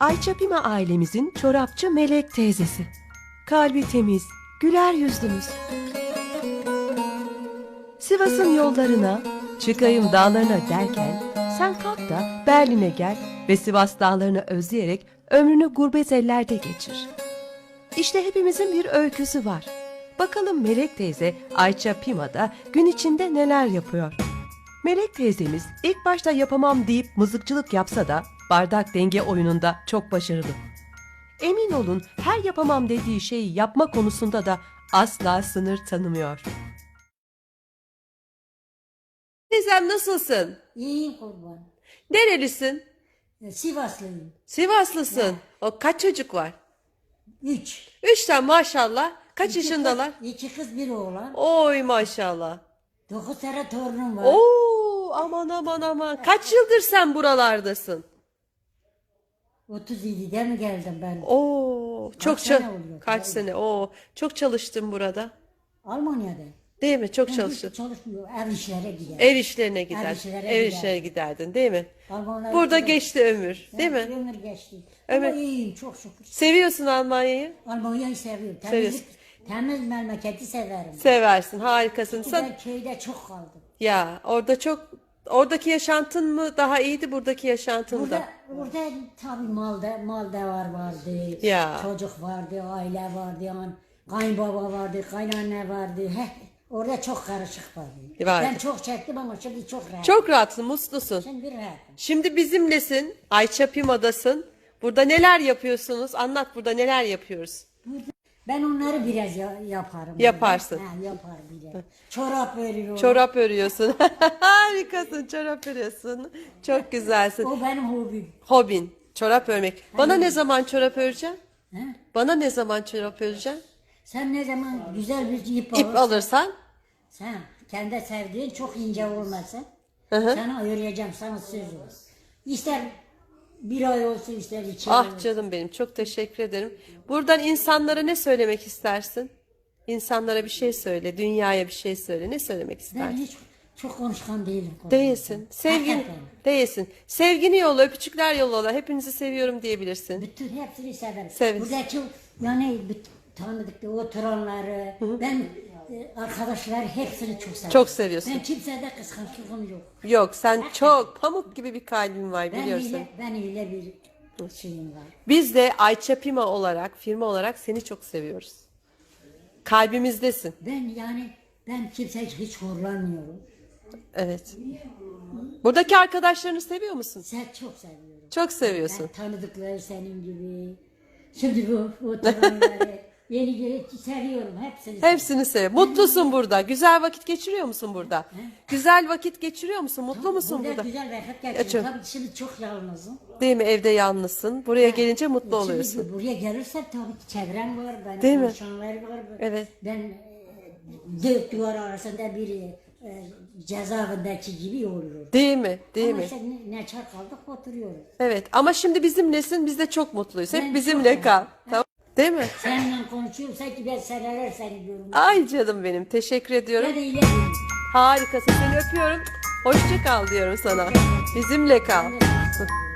Ayça Pima ailemizin çorapçı Melek teyzesi. Kalbi temiz, güler yüzlümüz. Sivas'ın yollarına, çıkayım dağlarına derken sen kalk da Berlin'e gel ve Sivas dağlarını özleyerek ömrünü gurbet ellerde geçir. İşte hepimizin bir öyküsü var. Bakalım Melek teyze Ayça Pima'da gün içinde neler yapıyor? Melek teyzemiz ilk başta yapamam deyip mızıkçılık yapsa da bardak denge oyununda çok başarılı. Emin olun her yapamam dediği şeyi yapma konusunda da asla sınır tanımıyor. Teyzem nasılsın? İyiyim kurban. Nerelisin? Sivaslıyım. Sivaslısın. O kaç çocuk var? Üç. Üç tane maşallah. Kaç İki yaşındalar? Kız, iki kız bir oğlan. Oy maşallah. Dokuz tane torunum var. Oo aman aman aman. Kaç yıldır sen buralardasın? 37'de mi geldim ben? Oo çok Kaç sene oluyor? kaç sene? Oo çok çalıştın burada. Almanya'da. Değil mi? Çok Ben çalıştın. hiç çalışmıyor. Ev işlere gider. Ev işlerine gider. işlere Ev gider. işlerine giderdin değil mi? Almanlar Burada gider. geçti ömür, değil mi? Ömür geçti. Evet. Ama iyiyim çok şükür. Seviyorsun Almanya'yı? Almanya'yı seviyorum. Seviyorsun. Temiz, temiz memleketi severim. Seversin, harikasın. Sen Ben köyde çok kaldım. ya orada çok oradaki yaşantın mı daha iyiydi buradaki yaşantın mı da? Burada, burada tabii malda, mal var vardı. Ya. Çocuk vardı, aile vardı. Yani kayınbaba vardı, kaynanne vardı. Heh, orada çok karışık vardı. Vardı. Ben çok çektim ama şimdi çok rahat. Çok rahatsın, mutlusun. Şimdi rahatım. Şimdi bizimlesin. Ayça Pima'dasın. Burada neler yapıyorsunuz? Anlat burada neler yapıyoruz. Ben onları biraz ya- yaparım. Yaparsın. Ha, yaparım biraz. Çorap veriyorum. Çorap örüyorsun. Harikasın, çorap örüyorsun. Çok güzelsin. O benim hobim. Hobin, çorap örmek. Bana ne zaman çorap öreceksin? Ha? Bana ne zaman çorap öreceksin? Sen ne zaman güzel bir ip, İp alırsan, sen kendi sevdiğin çok ince olmasın. Hı hı. Sana öğreteceğim, sana söz olsun. İster bir ay olsun, ister ay Ah canım benim çok teşekkür ederim. Buradan insanlara ne söylemek istersin? İnsanlara bir şey söyle, dünyaya bir şey söyle. Ne söylemek Ben istersin? hiç çok konuşkan değilim. Değilsin. Sevgin Hakikaten. değilsin. Sevgini yolla, öpücükler yolla. Hepinizi seviyorum diyebilirsin. Bütün hepsini severim. Severiz. Buradaki yani bütün tanıdıkta oturanları, ben e, arkadaşlar hepsini çok severim. Çok seviyorsun. Ben kimsede kıskançlığım yok. Yok sen çok pamuk gibi bir kalbin var Ben biliyorsun. öyle, ben öyle bir şeyim var. Biz de Ayça Pima olarak, firma olarak seni çok seviyoruz. Kalbimizdesin. Ben yani ben kimse hiç horlanmıyorum. Evet. Buradaki arkadaşlarını seviyor musun? Sen çok seviyorum. Çok seviyorsun. Ben tanıdıkları senin gibi. Şimdi bu oturanları yeni yeni seviyorum hepsini. Hepsini sev. Mutlusun burada. Güzel vakit geçiriyor musun burada? Güzel vakit geçiriyor musun? Mutlu musun Burada güzel vakit Ya geçiriyorum. çok- Tabii şimdi çok yalnızım. Değil mi? Evde yalnızsın. Buraya gelince mutlu oluyorsun. Şimdi buraya gelirsem tabii ki çevrem var, benim Değil mi? var. Evet. Ben e, dört duvar arasında bir e, cezaevindeki gibi oluyor. Değil mi? Değil Ama mi? işte ne, ne çar kaldık oturuyoruz. Evet. Ama şimdi bizimlesin. Biz de çok mutluyuz. Hep Ben bizimle çok- kal. Tamam. Değil mi? Seninle konuşuyorum sanki ben seneler seni görüyorum. Ay canım benim. Teşekkür ediyorum. De ileri diyorum. Harikasın. Seni öpüyorum. Hoşça kal diyorum sana. Bizimle kal.